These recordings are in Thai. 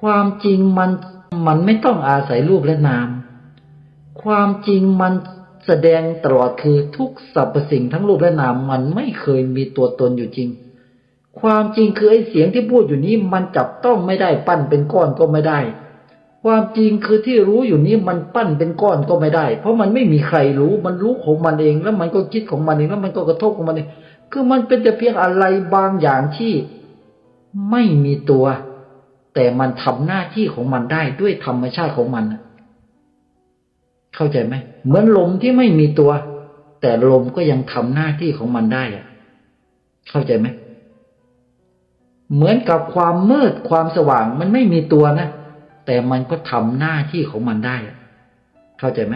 ความจริงมันมันไม่ต้องอาศัยรูปและนาม ความจริงมันแสดงตลอดคือทุกสรรพสิ่งทั้งรูปและนามมันไม่เคยมีตัวตนอยู่จริง ความจริงคือไอ้เสียงที่พูดอยู่นี้มันจับต้องไม่ได้ปั้นเป็นก้อนก็ไม่ได้ ความจริงคือที่รู้อยู่นี้มันปั้นเป็นก้อนก็ไม่ได้ เพราะมันไม่มีใครรู้มันรู้ของมันเอง แล้วมันก็คิดของมันเองแล้วมันก็กระทบของมันเองคือมันเป็นแต่เพียงอะไรบางอย่างที่ไม่มีตัว แต่มันทำหน้าที่ของมันได้ด้วยธรรมชาติของมันเข้าใจไหมเหมือนลมที่ไม่มีตัว แต่ลมก็ยังทำหน้าที่ของมันได้อะเข้าใจไหมเหมือนกับความมืดความสว่างมันไม่มีตัวนะแต่มันก็ทำหน้าที่ของมันได้เข้าใจไหม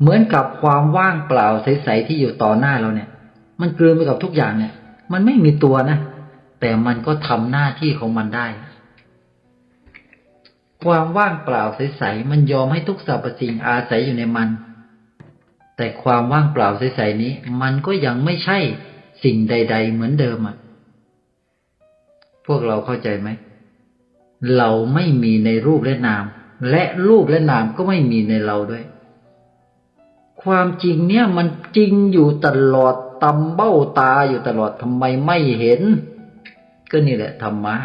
เหมือนกับความว่างเปล่าใสๆที่อยู่ต่อหน้าเราเนี่ย มันกลืนไปกับทุกอย่างเนี่ย มันไม่มีตัวนะ แต่มันก็ทำหน้าที่ของมันได้ ความว่างเปล่าใสๆมันยอมให้ทุกสรรพสิ่งอาศัยอยู่ในมัน แต่ความว่างเปล่าใสๆนี้ มันก็ยังไม่ใช่สิ่งใด ๆ เหมือนเดิมอะ พวกเราเข้าใจไหม เราไม่มีในรูปและนาม และรูปและนามก็ไม่มีในเราด้วย ความจริงเนี่ยมันจริงอยู่ตลอดตำเบ้าตาอยู่ตลอดทำไมไม่เห็น ก็นี่แหละธรรมะ